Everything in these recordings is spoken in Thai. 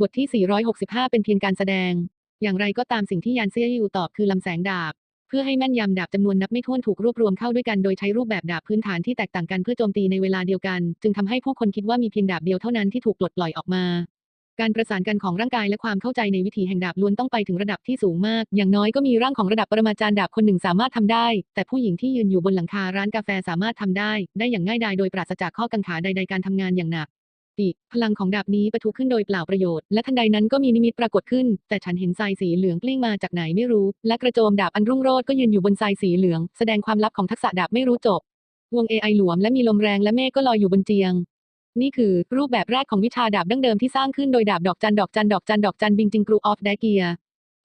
บทที่ 465 เป็นเพียงการแสดง อย่างไรก็ตามสิ่งที่ยานเซียยูตอบคือลำแสงดาบ เพื่อให้แม่นยำดาบจำนวนนับไม่ถ้วนถูกรวบรวมเข้าด้วยกันโดยใช้รูปแบบดาบพื้นฐานที่แตกต่างกันเพื่อโจมตีในเวลาเดียวกัน จึงทำให้ผู้คนคิดว่ามีเพียงดาบเดียวเท่านั้นที่ถูกปลดปล่อยออกมา การประสานกันของร่างกายและความเข้าใจในวิถีแห่งดาบล้วนต้องไปถึงระดับที่สูงมาก อย่างน้อยก็มีร่างของระดับปรมาจารย์ดาบคนหนึ่งสามารถทำได้ แต่ผู้หญิงที่ยืนอยู่บนหลังคาร้านกาแฟสามารถทำได้ ได้อย่างง่ายดายโดยปราศจากข้อกังขาใดๆการทำงานอย่างหนัก ติ พลังของดาบนี้ปะทุขึ้นโดยเปล่าประโยชน์ และทันใดนั้นก็มีนิมิตปรากฏขึ้น แต่ฉันเห็นทรายสีเหลืองกลิ้งมาจากไหนไม่รู้ และกระโจมดาบอันรุ่งโรจน์ก็ยืนอยู่บนทรายสีเหลือง แสดงความลับของทักษะดาบไม่รู้จบ วง AI หลวมและมีลมแรงและเมฆก็ลอยอยู่บนเจียง นี่คือรูปแบบแรกของวิชาดาบดั้งเดิมที่สร้างขึ้นโดยดาบดอกจันดอกจันดอกจันดอกจันบิงจิงกรูออฟไดเกีย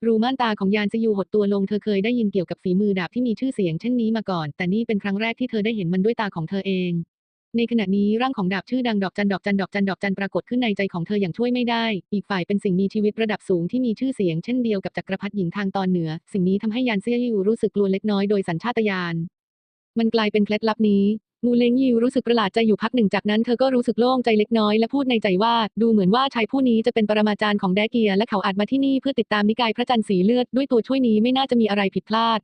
รูม่านตาของยานซยูหดตัวลงเธอเคยได้ยินเกี่ยวกับฝีมือดาบที่มีชื่อเสียงเช่นนี้มาก่อน แต่นี่เป็นครั้งแรกที่เธอได้เห็นมันด้วยตาของเธอเอง ในขณะนี้ร่างของดาบชื่อดังดอกจันดอกจันดอกจันดอกจันปรากฏขึ้นในใจของเธออย่างช่วยไม่ได้ อีกฝ่ายเป็นสิ่งมีชีวิตระดับสูงที่มีชื่อเสียงเช่นเดียวกับจักรพรรดิหญิงทางตอนเหนือ สิ่งนี้ทำให้ยานเซียยูรู้สึกกลัวเล็กน้อยโดยสัญชาตญาณ มันกลายเป็นเคล็ดลับนี้งูเล้งยิวรู้สึกประหลาดใจอยู่พักหนึ่งจากนั้นเธอก็รู้สึกโล่งใจเล็กน้อยและพูดในใจว่า ดูเหมือนว่าชายผู้นี้จะเป็นปรมาจารย์ของแดเกีย และเขาอาจมาที่นี่เพื่อติดตามนิกายพระจันทร์สีเลือดด้วยตัวช่วยนี้ไม่น่าจะมีอะไรผิดพลาด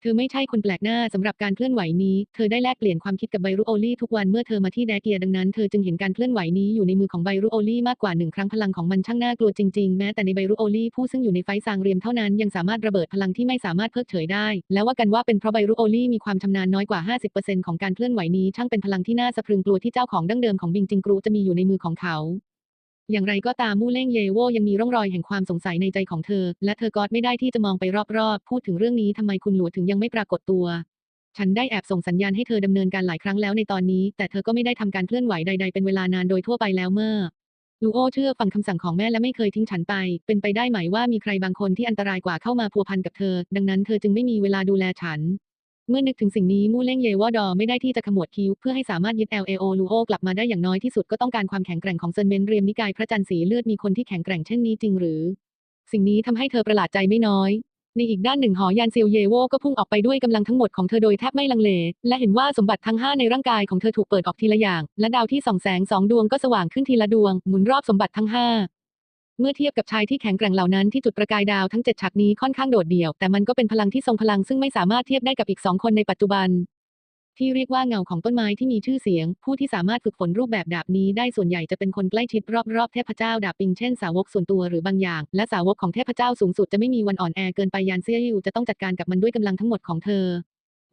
เธอไม่ใช่คนแปลกหน้าสำหรับการเคลื่อนไหวนี้ เธอได้แลกเปลี่ยนความคิดกับไบรุโอลี่ทุกวันเมื่อเธอมาที่แดเกียดังนั้นเธอจึงเห็นการเคลื่อนไหวนี้อยู่ในมือของไบรุโอลี่มากกว่าหนึ่งครั้งพลังของมันช่างน่ากลัวจริงๆ แม้แต่ในไบรุโอลี่ผู้ซึ่งอยู่ในไฟซางเรียมเท่านั้นยังสามารถระเบิดพลังที่ไม่สามารถเพิกเฉยได้ และว่ากันว่าเป็นเพราะไบรุโอลี่มีความชำนาญน้อยกว่า 50%ของการเคลื่อนไหวนี้ช่างเป็นพลังที่น่าสะพรึงกลัวที่เจ้าของดั้งเดิมของบิงจิงกรูจะมีอยู่ในมือของเขา อย่างไรก็ตามมู่เล่งเยโวยังมีร่องรอยแห่งความสงสัยในใจของเธอ และเธอก็ไม่ได้ที่จะมองไปรอบๆ พูดถึงเรื่องนี้ทำไมคุณหลัวถึงยังไม่ปรากฏตัว ฉันได้แอบส่งสัญญาณให้เธอดำเนินการหลายครั้งแล้วในตอนนี้ แต่เธอก็ไม่ได้ทำการเคลื่อนไหวใด ๆ เป็นเวลานานโดยทั่วไปแล้วเมื่อลูโอเชื่อฟังคำสั่งของแม่และไม่เคยทิ้งฉันไป เป็นไปได้ไหมว่ามีใครบางคนที่อันตรายกว่าเข้ามาพัวพันกับเธอ ดังนั้นเธอจึงไม่มีเวลาดูแลฉัน เมื่อนึกถึงสิ่งนี้มู่เล่งเยวอดอไม่ได้ที่จะขมวดคิ้ว เพื่อให้สามารถยึด LAO ลูโอกลับมาได้อย่างน้อยที่สุดก็ต้องการความแข็งแกร่งของเซินเมนเรียมนิกายพระจันทร์สีเลือดมีคนที่แข็งแกร่งเช่นนี้จริงหรือ สิ่งนี้ทำให้เธอประหลาดใจไม่น้อยในอีกด้านหนึ่งหอยานเซียวเยโวก็พุ่งออกไปด้วยกำลังทั้งหมดของเธอโดยแทบไม่ลังเล และเห็นว่าสมบัติทั้ง 5 ในร่างกายของเธอถูกเปิดออกทีละอย่าง และดาวที่ส่องแสงสองดวงก็สว่างขึ้นทีละดวง หมุนรอบสมบัติทั้ง 5 เมื่อเทียบกับชายที่แข็งแกร่งเหล่านั้นที่จุดประกายดาวทั้ง7ฉากนี้ค่อนข้างโดดเดี่ยว แต่มันก็เป็นพลังที่ทรงพลังซึ่งไม่สามารถเทียบได้กับอีกสองคนในปัจจุบัน ที่เรียกว่าเงาของต้นไม้ที่มีชื่อเสียง ผู้ที่สามารถฝึกฝนรูปแบบดาบนี้ได้ส่วนใหญ่จะเป็นคนใกล้ชิดรอบๆเทพเจ้าดาบปิงเช่นสาวกส่วนตัวหรือบางอย่าง และสาวกของเทพเจ้าสูงสุดจะไม่มีวันอ่อนแอเกินไปยานเซียยูจะต้องจัดการกับมันด้วยกำลังทั้งหมดของเธอ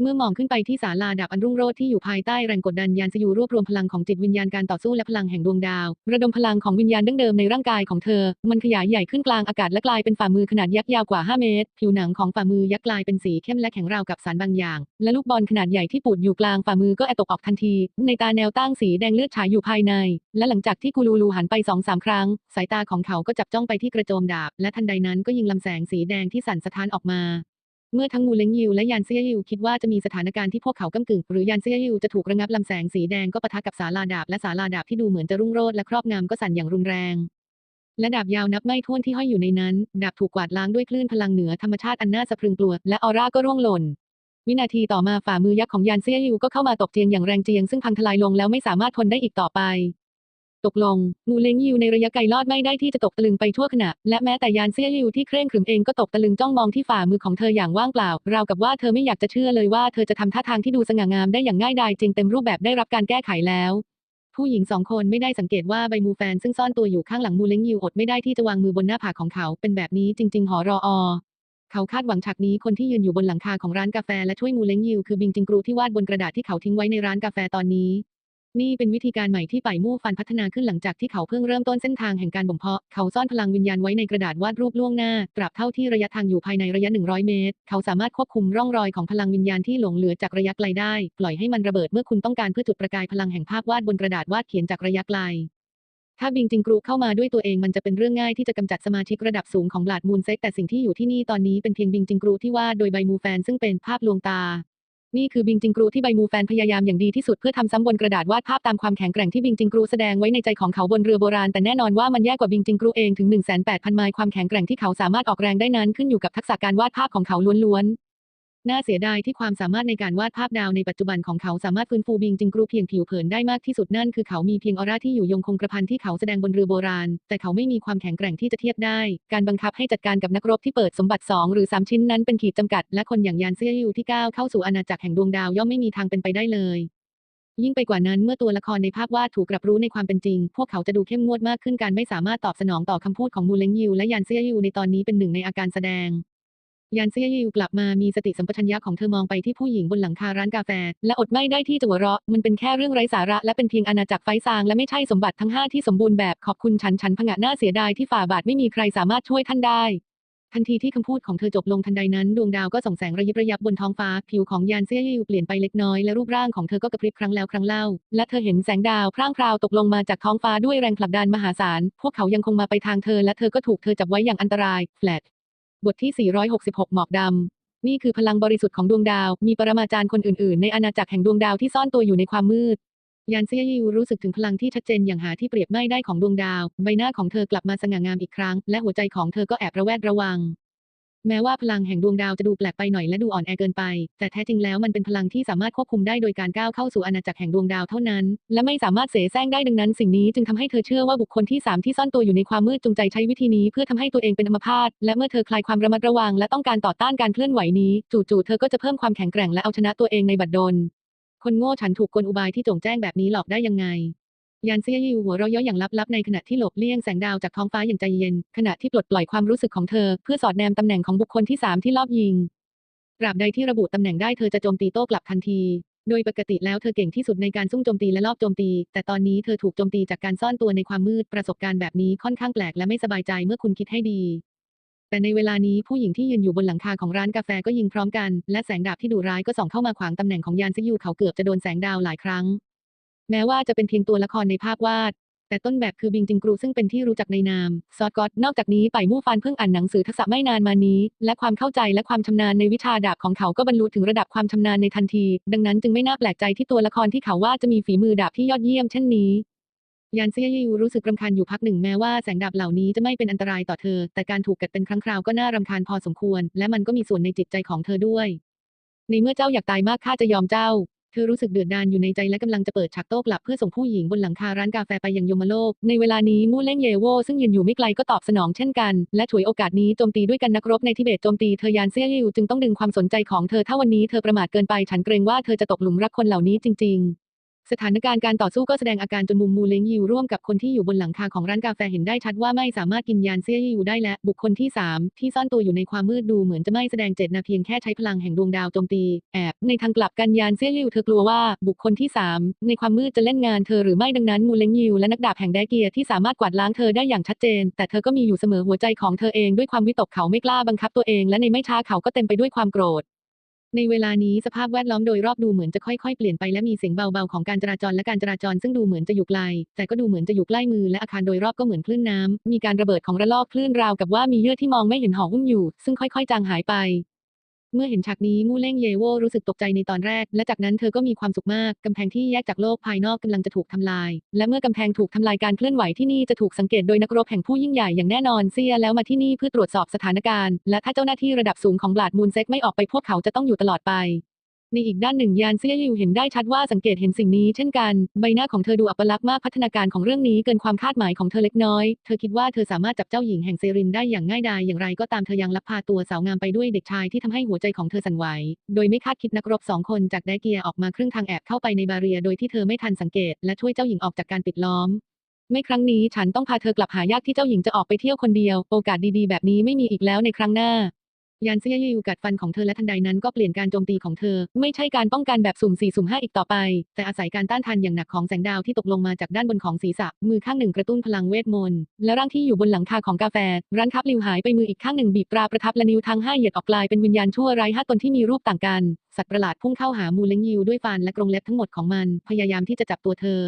เมื่อมองขึ้นไปที่ศาลาดาบอันรุ่งโรจน์ที่อยู่ภายใต้แรงกดดันยานซยูรวบรวมพลังของจิตวิญญาณการต่อสู้และพลังแห่งดวงดาว ระดมพลังของวิญญาณดั้งเดิมในร่างกายของเธอ มันขยายใหญ่ขึ้นกลางอากาศและกลายเป็นฝ่ามือขนาดยักษ์ยาวกว่า 5 เมตร ผิวหนังของฝ่ามือยักษ์กลายเป็นสีเข้มและแข็งราวกับสารบางอย่าง และลูกบอลขนาดใหญ่ที่ปูดอยู่กลางฝ่ามือก็แอบตกออกทันที ในตาแนวตั้งสีแดงเลือดฉายอยู่ภายใน และหลังจากที่กูลูลูหันไปสองสามครั้ง สายตาของเขาก็จับจ้องไปที่กระโจมดาบ และทันใดนั้นก็ยิงลำแสงสีแดงที่สั่นสะท้านออกมา เมื่อทั้งมูเลงยิวและยานเซียยิวคิดว่าจะมีสถานการณ์ที่พวกเขากำกึ่ง หรือยานเซียยิวจะถูกระงับลำแสงสีแดงก็ปะทะกับสาลาดาบและสาลาดาบที่ดูเหมือนจะรุ่งโรจน์และครอบงำก็สั่นอย่างรุนแรง และดาบยาวนับไม่ถ้วนที่ห้อยอยู่ในนั้น ดาบถูกกวาดล้างด้วยคลื่นพลังเหนือธรรมชาติอันน่าสะพรึงกลัวและออร่าก็ร่วงหล่น วินาทีต่อมาฝ่ามือยักษ์ของยานเซียยิวก็เข้ามาตกเจียงอย่างแรงเจียงซึ่งพังทลายลงแล้วไม่สามารถทนได้อีกต่อไป ตกลง งูเล้งยิวในระยะไกลลอดไม่ได้ที่จะตกตะลึงไปทั่วขณะ และแม้แต่ยานเซี่ยยิวที่เคร่งขรึมเองก็ตกตะลึงจ้องมองที่ฝ่ามือของเธออย่างว่างเปล่า ราวกับว่าเธอไม่อยากจะเชื่อเลยว่าเธอจะทำท่าทางที่ดูสง่างามได้อย่างง่ายดายจริงเต็มรูปแบบได้รับการแก้ไขแล้วผู้หญิงสองคนไม่ได้สังเกตว่าใบมูแฟนซึ่งซ่อนตัวอยู่ข้างหลังมูเล้งยิวอดไม่ได้ที่จะวางมือบนหน้าผากของเขาเป็นแบบนี้จริง ๆ หอรออเขาคาดหวังฉากนี้คนที่ยืนอยู่บนหลังคาของร้านกาแฟและช่วยมูเล้งยิวคือบิงจิงกรูที่วาดบนกระดาษที่เขาทิ้งไว้ในร้านกาแฟตอนนี้ นี่เป็นวิธีการใหม่ที่ป่ายมู่ฟันพัฒนาขึ้นหลังจากที่เขาเพิ่งเริ่มต้นเส้นทางแห่งการบ่มเพาะ เขาซ่อนพลังวิญญาณไว้ในกระดาษวาดรูปล่วงหน้า ตราบเท่าที่ระยะทางอยู่ภายในระยะ 100 เมตร เขาสามารถควบคุมร่องรอยของพลังวิญญาณที่หลงเหลือจากระยะไกลได้ ปล่อยให้มันระเบิดเมื่อคุณต้องการเพื่อจุดประกายพลังแห่งภาพวาดบนกระดาษวาดเขียนจากระยะไกลถ้าบิงจิงกรูเข้ามาด้วยตัวเองมันจะเป็นเรื่องง่ายที่จะกำจัดสมาชิกระดับสูงของบลาดมูนเซ็กแต่สิ่งที่อยู่ที่นี่ตอนนี้เป็นเพียงบิงจิงกรูที่วาดโดยใบมูแฟนซึ่งเป็นภาพลวงตา นี่คือบิงจิงกรูที่ใบมูแฟนพยายามอย่างดีที่สุดเพื่อทำซ้ำบนกระดาษวาดภาพตามความแข็งแกร่งที่บิงจิงกรูแสดงไว้ในใจของเขาบนเรือโบราณแต่แน่นอนว่ามันแย่กว่าบิงจิงกรูเองถึง 1 8 0 0 0ไมล์ความแข็งแกร่งที่เขาสามารถออกแรงได้นั้นขึ้นอยู่กับทักษะการวาดภาพของเขาล้วน น่าเสียดายที่ความสามารถในการวาดภาพดาวในปัจจุบันของเขาสามารถฟื้นฟูบิงจิงกรูเพียงผิวเผินได้มากที่สุดนั่นคือเขามีเพียงออร่าที่อยู่ยงคงกระพันที่เขาแสดงบนเรือโบราณ แต่เขาไม่มีความแข็งแกร่งที่จะเทียบได้ การบังคับให้จัดการกับนักรบที่เปิดสมบัติ 2 หรือ 3 ชิ้นนั้นเป็นขีดจำกัด และคนอย่างยานเซียยูที่ก้าวเข้าสู่อาณาจักรแห่งดวงดาวย่อมไม่มีทางเป็นไปได้เลยยิ่งไปกว่านั้นเมื่อตัวละครในภาพวาดถูกรับรู้ในความเป็นจริง พวกเขาจะดูเข้มงวดมากขึ้นการไม่สามารถตอบสนองต่อคำพูดของมูเลงยิวและยานเซียยูในตอนนี้เป็นหนึ่งในอาการแสดง ยานเซียยิวกลับมามีสติสัมปชัญญะของเธอมองไปที่ผู้หญิงบนหลังคาร้านกาแฟ และอดไม่ได้ที่จะหัวเราะ มันเป็นแค่เรื่องไร้สาระและเป็นเพียงอาณาจักรไฟซางและไม่ใช่สมบัติทั้งห้าที่สมบูรณ์แบบขอบคุณฉันฉันผงะหน้าเสียดายที่ฝ่าบาทไม่มีใครสามารถช่วยท่านได้ทันทีที่คำพูดของเธอจบลงทันใดนั้นดวงดาวก็ส่องแสงระยิบระยับบนท้องฟ้า ผิวของยานเซียยิวเปลี่ยนไปเล็กน้อยและรูปร่างของเธอก็กระพริบครั้งแล้วครั้งเล่า และเธอเห็นแสงดาวพร่างพราวตกลงมาจากท้องฟ้าด้วยแรงผลักดันมหาศาล พวกเขายังคงมาไปทางเธอและเธอก็ถูกเธอจับไว้อย่างอันตรายแฟลต บทที่ 466 หมอกดำ นี่คือพลังบริสุทธิ์ของดวงดาว มีปรมาจารย์คนอื่นๆ ในอาณาจักรแห่งดวงดาวที่ซ่อนตัวอยู่ในความมืด ยานเซียยิวรู้สึกถึงพลังที่ชัดเจนอย่างหาที่เปรียบไม่ได้ของดวงดาว ใบหน้าของเธอกลับมาสง่างามอีกครั้ง และหัวใจของเธอก็แอบระแวดระวัง แม้ว่าพลังแห่งดวงดาวจะดูแปลกไปหน่อยและดูอ่อนแอเกินไป แต่แท้จริงแล้วมันเป็นพลังที่สามารถควบคุมได้โดยการก้าวเข้าสู่อาณาจักรแห่งดวงดาวเท่านั้น และไม่สามารถเสแสร้งได้ดังนั้นสิ่งนี้จึงทำให้เธอเชื่อว่าบุคคลที่สามที่ซ่อนตัวอยู่ในความมืดจงใจใช้วิธีนี้เพื่อทำให้ตัวเองเป็นอัมพาตและเมื่อเธอคลายความระมัดระวังและต้องการต่อต้านการเคลื่อนไหวนี้ จู่ๆเธอก็จะเพิ่มความแข็งแกร่งและเอาชนะตัวเองในบัดดลคนโง่ฉันถูกกลอุบายที่จงแจ้งแบบนี้หลอกได้ยังไง ยานเซียยิวหัวเราะเย่ออย่างลับๆในขณะที่หลบเลี่ยงแสงดาวจากท้องฟ้าอย่างใจเย็น ขณะที่ปลดปล่อยความรู้สึกของเธอ เพื่อสอดแนมตำแหน่งของบุคคลที่สามที่ลอบยิงตราบใดที่ระบุตำแหน่งได้เธอจะโจมตีโต้กลับทันที โดยปกติแล้วเธอเก่งที่สุดในการซุ่มโจมตีและลอบโจมตี แต่ตอนนี้เธอถูกโจมตีจากการซ่อนตัวในความมืดประสบการณ์แบบนี้ค่อนข้างแปลกและไม่สบายใจเมื่อคุณคิดให้ดี แต่ในเวลานี้ผู้หญิงที่ยืนอยู่บนหลังคาของร้านกาแฟก็ยิงพร้อมกัน และแสงดาบที่ดุร้ายก็ส่องเข้ามาขวางตำแหน่งของยานซิยูเขาเกือบจะโดนแสงดาวหลายครั้ง แม้ว่าจะเป็นเพียงตัวละครในภาพวาด แต่ต้นแบบคือบิงจิงกรูซึ่งเป็นที่รู้จักในนามซอดกอตนอกจากนี้ไปมู่ฟานเพิ่งอ่านหนังสือทักษะไม่นานมานี้ และความเข้าใจและความชำนาญในวิชาดาบของเขาก็บรรลุถึงระดับความชำนาญในทันที ดังนั้นจึงไม่น่าแปลกใจที่ตัวละครที่เขาว่าจะมีฝีมือดาบที่ยอดเยี่ยมเช่นนี้ยานเซียยิวรู้สึกรำคาญอยู่พักหนึ่งแม้ว่าแสงดาบเหล่านี้จะไม่เป็นอันตรายต่อเธอ แต่การถูกกัดเป็นครั้งคราวก็น่ารำคาญพอสมควร และมันก็มีส่วนในจิตใจของเธอด้วย ในเมื่อเจ้าอยากตายมากข้าจะยอมเจ้า เธอรู้สึกเดือดดาลอยู่ในใจและกำลังจะเปิดฉากโต้กลับเพื่อส่งผู้หญิงบนหลังคาร้านกาแฟไปยังยมโลก ในเวลานี้มู่เล่งเยโวซึ่งยืนอยู่ไม่ไกลก็ตอบสนองเช่นกัน และฉวยโอกาสนี้โจมตีด้วยกันนักรบในทิเบตโจมตีเธอยานเซียยิวจึงต้องดึงความสนใจของเธอถ้าวันนี้เธอประมาทเกินไปฉันเกรงว่าเธอจะตกหลุมรักคนเหล่านี้จริง ๆ สถานการณ์การต่อสู้ก็แสดงอาการจนมุมมูเลงยิวร่วมกับคนที่อยู่บนหลังคาของร้านกาแฟเห็นได้ชัดว่าไม่สามารถกินยานเซียยิวได้และบุคคลที่ 3 ที่ซ่อนตัวอยู่ในความมืดดูเหมือนจะไม่แสดงเจตนาเพียงแค่ใช้พลังแห่งดวงดาวโจมตีแอบในทางกลับกันยานเซียยิวเธอกลัวว่าบุคคลที่ 3 ในความมืดจะเล่นงานเธอหรือไม่ดังนั้นมูเลงยิวและนักดาบแห่งแดเกียที่สามารถกวาดล้างเธอได้อย่างชัดเจน แต่เธอก็มีอยู่เสมอหัวใจของเธอเองด้วยความวิตกเขาไม่กล้าบังคับตัวเองและในไม่ช้าเขาก็เต็มไปด้วยความโกรธ ในเวลานี้สภาพแวดล้อมโดยรอบดูเหมือนจะค่อยๆ เปลี่ยนไปและมีเสียงเบาๆของการจราจรและการจราจรซึ่งดูเหมือนจะอยู่ไกล แต่ก็ดูเหมือนจะอยู่ใกล้มือและอาคารโดยรอบก็เหมือนคลื่นน้ำมีการระเบิดของระลอกคลื่นราวกับว่ามีเยื่อที่มองไม่เห็นห่อหุ้มอยู่ ซึ่งค่อยๆ จางหายไป เมื่อเห็นฉากนี้มู่เล่งเยโวรู้สึกตกใจในตอนแรก และจากนั้นเธอก็มีความสุขมาก กำแพงที่แยกจากโลกภายนอกกำลังจะถูกทำลาย และเมื่อกำแพงถูกทำลายการเคลื่อนไหวที่นี่จะถูกสังเกตโดยนักรบแห่งผู้ยิ่งใหญ่อย่างแน่นอนเซียแล้วมาที่นี่เพื่อตรวจสอบสถานการณ์ และถ้าเจ้าหน้าที่ระดับสูงของบลาดมูลเซ็กไม่ออกไปพวกเขาจะต้องอยู่ตลอดไป ในอีกด้านหนึ่งยานเซียยิวเห็นได้ชัดว่าสังเกตเห็นสิ่งนี้เช่นกัน ใบหน้าของเธอดูอัปลักษณ์มากพัฒนาการของเรื่องนี้เกินความคาดหมายของเธอเล็กน้อย เธอคิดว่าเธอสามารถจับเจ้าหญิงแห่งเซรินได้อย่างง่ายดายอย่างไรก็ตามเธอยังลักพาตัวสาวงามไปด้วยเด็กชายที่ทำให้หัวใจของเธอสั่นไหว โดยไม่คาดคิดนักรบสองคนจากไดเกียออกมาครึ่งทางแอบเข้าไปในบาเรียโดยที่เธอไม่ทันสังเกต และช่วยเจ้าหญิงออกจากการปิดล้อมไม่ครั้งนี้ฉันต้องพาเธอกลับหายากที่เจ้าหญิงจะออกไปเที่ยวคนเดียว โอกาสดีๆ แบบนี้ไม่มีอีกแล้วในครั้งหน้า ยานเซียยิวกัดฟันของเธอและทันใดนั้นก็เปลี่ยนการโจมตีของเธอ ไม่ใช่การป้องกันแบบสุ่มสี่สุ่มห้าอีกต่อไป แต่อาศัยการต้านทานอย่างหนักของแสงดาวที่ตกลงมาจากด้านบนของศีรษะ มือข้างหนึ่งกระตุ้นพลังเวทมนต์และร่างที่อยู่บนหลังคาของกาแฟรันคับลิวหายไปมืออีกข้างหนึ่งบีบตราประทับและนิ้วทั้งห้าเหยียดออกกลายเป็นวิญญาณชั่วร้ายห้าตนที่มีรูปต่างกันสัตว์ประหลาดพุ่งเข้าหามูเลงยิวด้วยฟันและกรงเล็บทั้งหมดของมัน พยายามที่จะจับตัวเธอ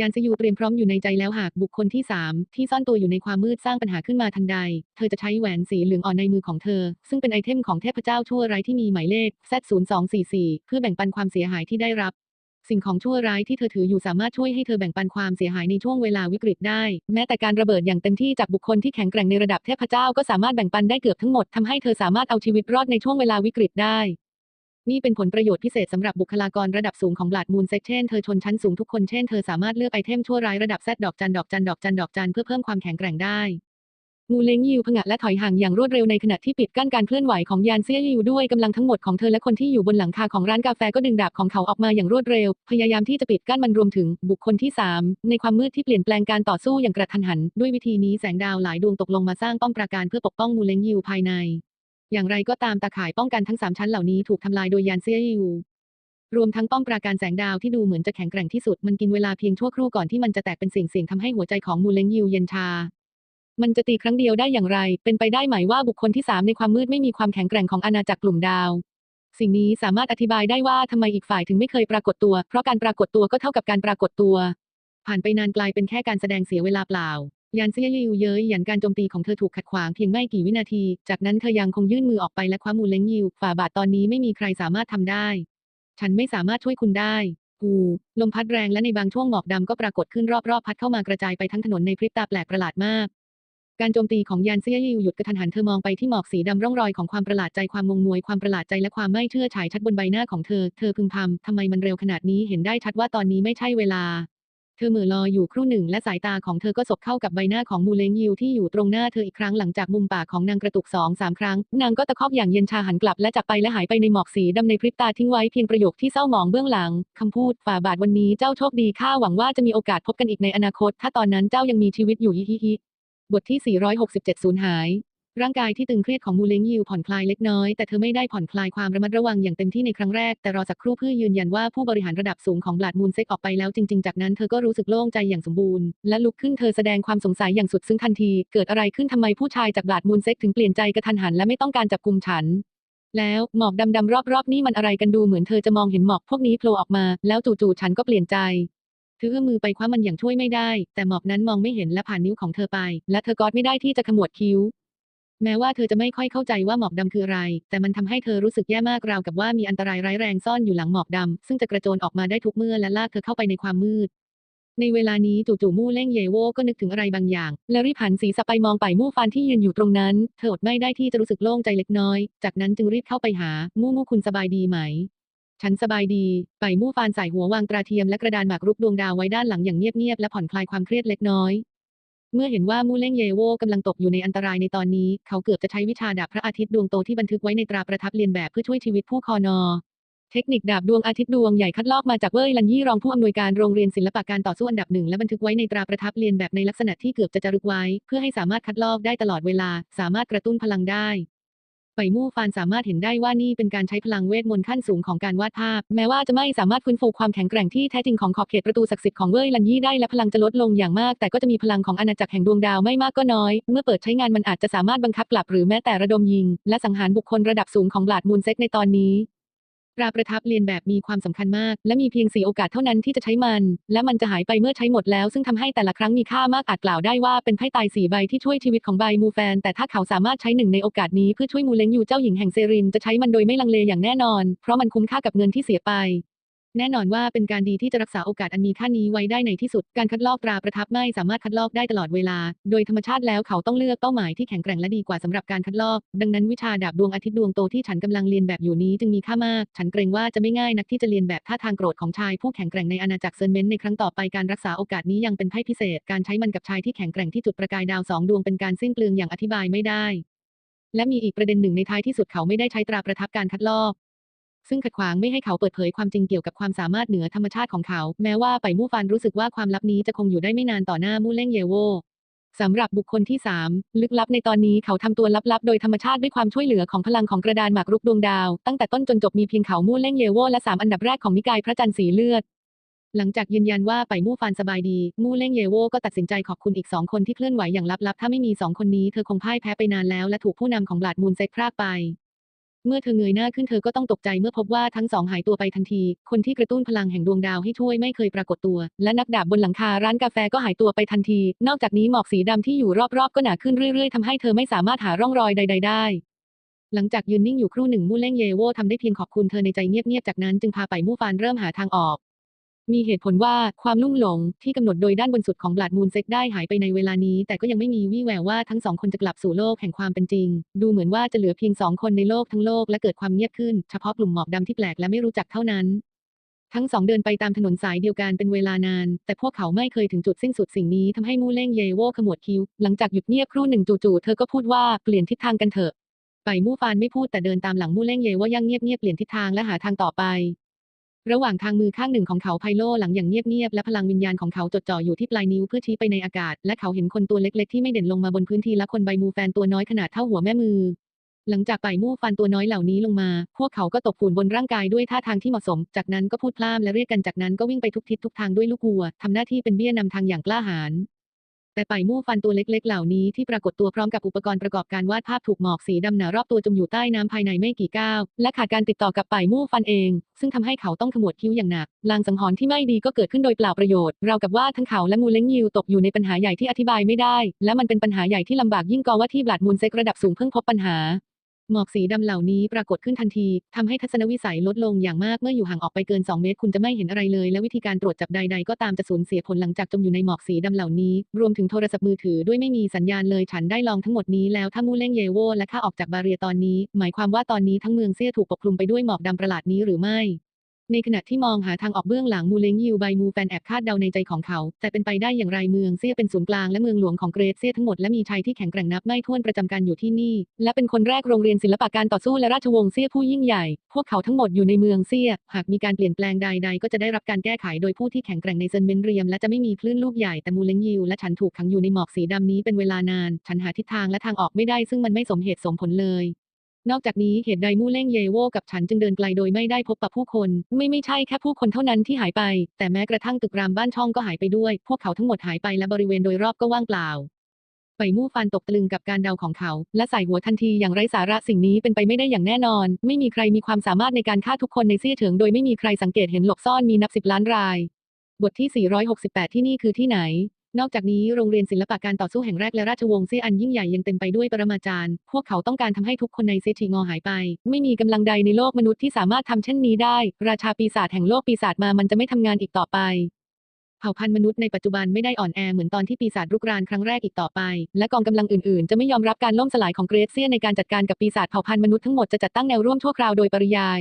ยานซยูเตรียมพร้อมอยู่ในใจแล้วหากบุคคลที่3ที่ซ่อนตัวอยู่ในความมืดสร้างปัญหาขึ้นมาทันใด เธอจะใช้แหวนสีเหลืองอ่อนในมือของเธอ ซึ่งเป็นไอเทมของเทพเจ้าชั่วร้ายที่มีหมายเลข Z0244 เพื่อแบ่งปันความเสียหายที่ได้รับสิ่งของชั่วร้ายที่เธอถืออยู่สามารถช่วยให้เธอแบ่งปันความเสียหายในช่วงเวลาวิกฤตได้ แม้แต่การระเบิดอย่างเต็มที่จากบุคคลที่แข็งแกร่งในระดับเทพเจ้าก็สามารถแบ่งปันได้เกือบทั้งหมดทำให้เธอสามารถเอาชีวิตรอดในช่วงเวลาวิกฤตได้ นี่เป็นผลประโยชน์พิเศษสำหรับบุคลากรระดับสูงของบลัดมูลเซ็กเช่นเธอชนชั้นสูงทุกคนเช่นเธอสามารถเลือกไอเทมชั่วร้ายระดับแซดดอกจันดอกจันดอกจันดอกจันเพื่อเพิ่มความแข็งแกร่งได้งูเล้งยิวผงะและถอยห่างอย่างรวดเร็วในขณะที่ปิดกั้นการเคลื่อนไหวของยานเซี่ยยิวด้วยกำลังทั้งหมดของเธอและคนที่อยู่บนหลังคาของร้านกาแฟก็ดึงดาบของเขาออกมาอย่างรวดเร็ว พยายามที่จะปิดกั้นมันรวมถึงบุคคลที่ 3 ในความมืดที่เปลี่ยนแปลงการต่อสู้อย่างกระทันหัน ด้วยวิธีนี้แสงดาวหลายดวงตกลงมาสร้างป้อมปราการเพื่อปกป้องงูเล้งยิวภายใน อย่างไรก็ตามตาข่ายป้องกันทั้งสามชั้นเหล่านี้ถูกทำลายโดยยานเซียยิวรวมทั้งป้อมปราการแสงดาวที่ดูเหมือนจะแข็งแกร่งที่สุดมันกินเวลาเพียงชั่วครู่ก่อนที่มันจะแตกเป็นสิ่งเสียงทำให้หัวใจของมูเลงยิวเย็นชา มันจะตีครั้งเดียวได้อย่างไร เป็นไปได้ไหมว่าบุคคลที่สามในความมืดไม่มีความแข็งแกร่งของอาณาจักรกลุ่มดาว สิ่งนี้สามารถอธิบายได้ว่าทำไมอีกฝ่ายถึงไม่เคยปรากฏตัว เพราะการปรากฏตัวก็เท่ากับการปรากฏตัว ผ่านไปนานกลายเป็นแค่การแสดงเสียเวลาเปล่า ยานเซียยิวเย้ยหยันการโจมตีของเธอถูกขัดขวางเพียงไม่กี่วินาที จากนั้นเธอยังคงยื่นมือออกไปและคว้ามูเล้งยิวฝ่าบาทตอนนี้ไม่มีใครสามารถทำได้ ฉันไม่สามารถช่วยคุณได้กูลมพัดแรงและในบางช่วงหมอกดำก็ปรากฏขึ้นรอบๆพัดเข้ามากระจายไปทั้งถนนในพริบตาแปลกประหลาดมากการโจมตีของยานเซียยิวหยุดกระทันหันเธอมองไปที่หมอกสีดำร่องรอยของความประหลาดใจความงงงวยความประหลาดใจและความไม่เชื่อฉายชัดบนใบหน้าของเธอ เธอพึมพำทำไมมันเร็วขนาดนี้เห็นได้ชัดว่าตอนนี้ไม่ใช่เวลา เธอเหม่อลอยอยู่ครู่หนึ่งและสายตาของเธอก็สบเข้ากับใบหน้าของมูเลงยิวที่อยู่ตรงหน้าเธออีกครั้งหลังจากมุมปากของนางกระตุกสองสามครั้ง นางก็ตะคอกอย่างเย็นชาหันกลับและจากไปและหายไปในหมอกสีดำในพริบตาทิ้งไว้เพียงประโยคที่เศร้าหมองเบื้องหลังคำพูดฝ่าบาทวันนี้เจ้าโชคดีข้าหวังว่าจะมีโอกาสพบกันอีกในอนาคต ถ้าตอนนั้นเจ้ายังมีชีวิตอยู่ฮิฮิฮิบทที่ 467สูญหาย ร่างกายที่ตึงเครียดของมูเลงยิวผ่อนคลายเล็กน้อย แต่เธอไม่ได้ผ่อนคลายความระมัดระวังอย่างเต็มที่ในครั้งแรก แต่รอสักครู่เพื่อยืนยันว่าผู้บริหารระดับสูงของบลาดมูลเซ็กออกไปแล้วจริง ๆ จากนั้นเธอก็รู้สึกโล่งใจอย่างสมบูรณ์ และลุกขึ้นเธอแสดงความสงสัยอย่างสุดซึ้งทันที เกิดอะไรขึ้นทำไมผู้ชายจากบลาดมูลเซ็กถึงเปลี่ยนใจกระทันหันและไม่ต้องการจับกุมฉันแล้วหมอกดำๆรอบๆนี่มันอะไรกันดูเหมือนเธอจะมองเห็นหมอกพวกนี้โผล่ออกมา แล้วจู่ๆฉันก็เปลี่ยนใจเธอเอื้อมมือไปคว้ามันอย่างช่วยไม่ได้ แต่หมอกนั้นมองไม่เห็นและผ่านนิ้วของเธอไป และเธอกอดไม่ได้ที่จะขมวดคิ้ว แม้ว่าเธอจะไม่ค่อยเข้าใจว่าหมอกดำคืออะไร แต่มันทำให้เธอรู้สึกแย่มากราวกับว่ามีอันตรายร้ายแรงซ่อนอยู่หลังหมอกดำซึ่งจะกระโจนออกมาได้ทุกเมื่อและลากเธอเข้าไปในความมืด ในเวลานี้จู่ๆมู่เล่งเยโวก็นึกถึงอะไรบางอย่าง และรีบหันศีรษะไปมองไปมู่ฟานที่ยืนอยู่ตรงนั้น เธออดไม่ได้ที่จะรู้สึกโล่งใจเล็กน้อย จากนั้นจึงรีบเข้าไปหา มู่มู่คุณสบายดีไหม ฉันสบายดี ไปมู่ฟานใส่หัววางกระเทียมและกระดานหมากรุกดวงดาวไว้ด้านหลังอย่างเงียบๆและผ่อนคลายความเครียดเล็กน้อย เมื่อเห็นว่ามูเล่งเยโวกำลังตกอยู่ในอันตรายในตอนนี้ เขาเกือบจะใช้วิชาดาบพระอาทิตย์ดวงโตที่บันทึกไว้ในตราประทับเรียนแบบเพื่อช่วยชีวิตผู้คอนอ เทคนิคดาบดวงอาทิตย์ดวงใหญ่คัดลอกมาจากเว่ยลันยี่รองผู้อำนวยการโรงเรียนศิลปะการต่อสู้อันดับหนึ่งและบันทึกไว้ในตราประทับเรียนแบบในลักษณะที่เกือบจะจารึกไว้ เพื่อให้สามารถคัดลอกได้ตลอดเวลา สามารถกระตุ้นพลังได้ ไปมู่ฟานสามารถเห็นได้ว่านี่เป็นการใช้พลังเวทมนต์ขั้นสูงของการวาดภาพ แม้ว่าจะไม่สามารถฟื้นฟูความแข็งแกร่งที่แท้จริงของขอบเขตประตูศักดิ์สิทธิ์ของเว่ยลันยี่ได้และพลังจะลดลงอย่างมาก แต่ก็จะมีพลังของอาณาจักรแห่งดวงดาวไม่มากก็น้อย เมื่อเปิดใช้งานมันอาจจะสามารถบังคับกลับหรือแม้แต่ระดมยิง และสังหารบุคคลระดับสูงของบลาดมูลเซ็กในตอนนี้ ตราประทับเรียนแบบมีความสำคัญมาก และมีเพียงสี่โอกาสเท่านั้นที่จะใช้มัน และมันจะหายไปเมื่อใช้หมดแล้ว ซึ่งทำให้แต่ละครั้งมีค่ามากอาจกล่าวได้ว่าเป็นไพ่ตายสี่ใบที่ช่วยชีวิตของใบมูแฟน แต่ถ้าเขาสามารถใช้หนึ่งในโอกาสนี้เพื่อช่วยมูเล้งยูเจ้าหญิงแห่งเซรินจะใช้มันโดยไม่ลังเลอย่างแน่นอน เพราะมันคุ้มค่ากับเงินที่เสียไป แน่นอนว่าเป็นการดีที่จะรักษาโอกาสอันมีค่านี้ไว้ได้ในที่สุด การคัดลอกตราประทับไม่สามารถคัดลอกได้ตลอดเวลา โดยธรรมชาติแล้วเขาต้องเลือกเป้าหมายที่แข็งแกร่งและดีกว่าสำหรับการคัดลอก ดังนั้นวิชาดาบดวงอาทิตย์ดวงโตที่ฉันกำลังเรียนแบบอยู่นี้จึงมีค่ามาก ฉันเกรงว่าจะไม่ง่ายนักที่จะเรียนแบบท่าทางโกรธของชายผู้แข็งแกร่งในอาณาจักรเซนเมนต์ในครั้งต่อไปการรักษาโอกาสนี้ยังเป็นไพ่พิเศษ การใช้มันกับชายที่แข็งแกร่งที่จุดประกายดาวสองดวงเป็นการสิ้นเปลืองอย่างอธิบายไม่ได้และมีอีกประเด็นหนึ่งในท้ายที่สุดเขาไม่ได้ใช้ตราประทับการคัดลอก ซึ่งขัดขวางไม่ให้เขาเปิดเผยความจริงเกี่ยวกับความสามารถเหนือธรรมชาติของเขา แม้ว่าไปมู่ฟานรู้สึกว่าความลับนี้จะคงอยู่ได้ไม่นานต่อหน้ามู่เล่งเยโวสำหรับบุคคลที่ 3 ลึกลับในตอนนี้เขาทำตัวลับๆ โดยธรรมชาติด้วยความช่วยเหลือของพลังของกระดานหมากรุกดวงดาว ตั้งแต่ต้นจนจบมีเพียงเขามู่เล่งเยโวและสามอันดับแรกของนิกายพระจันทร์สีเลือด หลังจากยืนยันว่าไปมู่ฟานสบายดี มู่เล่งเยโวก็ตัดสินใจขอบคุณอีกสองคนที่เคลื่อนไหวอย่างลับๆ ถ้าไม่มีสองคนนี้เธอคงพ่ายแพ้ไปนานแล้วและถูกผู้นำของบลาดมูลเซ็กพรากไป เมื่อเธอเงยหน้าขึ้นเธอก็ต้องตกใจเมื่อพบว่าทั้งสองหายตัวไปทันที คนที่กระตุ้นพลังแห่งดวงดาวให้ช่วยไม่เคยปรากฏตัว และนักดาบบนหลังคาร้านกาแฟก็หายตัวไปทันที นอกจากนี้หมอกสีดำที่อยู่รอบๆ ก็หนาขึ้นเรื่อยๆทำให้เธอไม่สามารถหาร่องรอยใด ๆ ได้หลังจากยืนนิ่งอยู่ครู่หนึ่งมู่เล่งเยโวทำได้เพียงขอบคุณเธอในใจเงียบๆ จากนั้นจึงพาไปมู่ฟานเริ่มหาทางออก มีเหตุผลว่าความลุ่มหลงที่กำหนดโดยด้านบนสุดของบลัดมูนเซ็กได้หายไปในเวลานี้ แต่ก็ยังไม่มีวี่แววว่าทั้งสองคนจะกลับสู่โลกแห่งความเป็นจริง ดูเหมือนว่าจะเหลือเพียงสองคนในโลกทั้งโลกและเกิดความเงียบขึ้น เฉพาะกลุ่มหมอกดำที่แปลกและไม่รู้จักเท่านั้น ทั้งสองเดินไปตามถนนสายเดียวกันเป็นเวลานาน แต่พวกเขาไม่เคยถึงจุดสิ้นสุดสิ่งนี้ทำให้มู่เล่งเยโวขมวดคิ้วหลังจากหยุดเงียบครู่หนึ่งจู่ๆเธอก็พูดว่าเปลี่ยนทิศทางกันเถอะไปมู่ฟานไม่พูดแต่เดินตามหลังมู่เล่งเยว่ายังเงียบๆเปลี่ยนทิศทางและหาทางต่อไป ระหว่างทางมือข้างหนึ่งของเขาไพโลหลังอย่างเงียบๆและพลังวิญญาณของเขาจดจ่ออยู่ที่ปลายนิ้วเพื่อชี้ไปในอากาศ และเขาเห็นคนตัวเล็กๆที่ไม่เด่นลงมาบนพื้นที่และคนใบมูแฟนตัวน้อยขนาดเท่าหัวแม่มือ หลังจากไปมู่ฟันตัวน้อยเหล่านี้ลงมา พวกเขาก็ตบฝุ่นบนร่างกายด้วยท่าทางที่เหมาะสม จากนั้นก็พูดพล่ามและเรียกกันจากนั้นก็วิ่งไปทุกทิศทุกทางด้วยลูกวัวทำหน้าที่เป็นเบี้ยนำทางอย่างกล้าหาญ แต่ป่ายมู่ฟันตัวเล็กๆ เหล่านี้ที่ปรากฏตัวพร้อมกับอุปกรณ์ประกอบการวาดภาพถูกหมอกสีดำหนารอบตัวจมอยู่ใต้น้ำภายในไม่กี่ก้าวและขาดการติดต่อกับป่ายมู่ฟันเอง ซึ่งทำให้เขาต้องขมวดคิ้วอย่างหนักลางสังหรณ์ที่ไม่ดีก็เกิดขึ้นโดยเปล่าประโยชน์เรากับว่าทั้งเขาและมูเล้งยิวตกอยู่ในปัญหาใหญ่ที่อธิบายไม่ได้ และมันเป็นปัญหาใหญ่ที่ลำบากยิ่งกว่าที่บลัดมูลเซกระดับสูงเพิ่งพบปัญหา หมอกสีดำเหล่านี้ปรากฏขึ้นทันทีทำให้ทัศนวิสัยลดลงอย่างมากเมื่ออยู่ห่างออกไปเกิน 2 เมตร คุณจะไม่เห็นอะไรเลย และวิธีการตรวจจับใด ๆ ก็ตามจะสูญเสียผลหลังจากจมอยู่ในหมอกสีดำเหล่านี้ รวมถึงโทรศัพท์มือถือด้วยไม่มีสัญญาณเลยฉันได้ลองทั้งหมดนี้แล้วถ้ามูเล่งเยโวและข้าออกจากบาเรียตอนนี้ หมายความว่าตอนนี้ทั้งเมืองเซี่ยถูกปกคลุมไปด้วยหมอกดำประหลาดนี้หรือไม่ ในขณะที่มองหาทางออกเบื้องหลังมูเลงยิวไบมูแฟนแอบคาดเดาในใจของเขา แต่เป็นไปได้อย่างไรเมืองเซียเป็นศูนย์กลางและเมืองหลวงของเกรซเซียทั้งหมดและมีชายที่แข็งแกร่งนับไม่ถ้วนประจำการอยู่ที่นี่ และเป็นคนแรกโรงเรียนศิลปะการต่อสู้และราชวงศ์เซียผู้ยิ่งใหญ่ พวกเขาทั้งหมดอยู่ในเมืองเซียหากมีการเปลี่ยนแปลงใด ๆ ก็จะได้รับการแก้ไขโดยผู้ที่แข็งแกร่งในเซนเบนเรียมและจะไม่มีคลื่นลูกใหญ่แต่มูเลงยิวและฉันถูกขังอยู่ในหมอกสีดำนี้เป็นเวลานาน ฉันหาทิศทางและทางออกไม่ได้ซึ่งมันไม่สมเหตุสมผลเลย นอกจากนี้เหตุใดมู่เล่งเยโวกับฉันจึงเดินไกลโดยไม่ได้พบปะผู้คน ไม่ไม่ใช่แค่ผู้คนเท่านั้นที่หายไป แต่แม้กระทั่งตึกรามบ้านช่องก็หายไปด้วย พวกเขาทั้งหมดหายไปและบริเวณโดยรอบก็ว่างเปล่าไปมู่ฟานตกตะลึงกับการเดาของเขา และใส่หัวทันทีอย่างไร้สาระสิ่งนี้เป็นไปไม่ได้อย่างแน่นอน ไม่มีใครมีความสามารถในการฆ่าทุกคนในเซี่ยเฉิงโดยไม่มีใครสังเกตเห็นหลบซ่อนมีนับสิบล้านราย บทที่ 468 ที่นี่คือที่ไหน นอกจากนี้โรงเรียนศิลปะการต่อสู้แห่งแรกและราชวงศ์เซี่ยอันยิ่งใหญ่ยังเต็มไปด้วยปรมาจารย์ พวกเขาต้องการทำให้ทุกคนในเซชิงอหายไป ไม่มีกำลังใดในโลกมนุษย์ที่สามารถทำเช่นนี้ได้ ราชาปีศาจแห่งโลกปีศาจมามันจะไม่ทำงานอีกต่อไปเผ่าพันธุ์มนุษย์ในปัจจุบันไม่ได้อ่อนแอเหมือนตอนที่ปีศาจรุกรานครั้งแรกอีกต่อไป และกองกำลังอื่นๆ จะไม่ยอมรับการล่มสลายของเกรซเซียในการจัดการกับปีศาจเผ่าพันธุ์มนุษย์ทั้งหมดจะจัดตั้งแนวร่วมชั่วคราวโดยปริยาย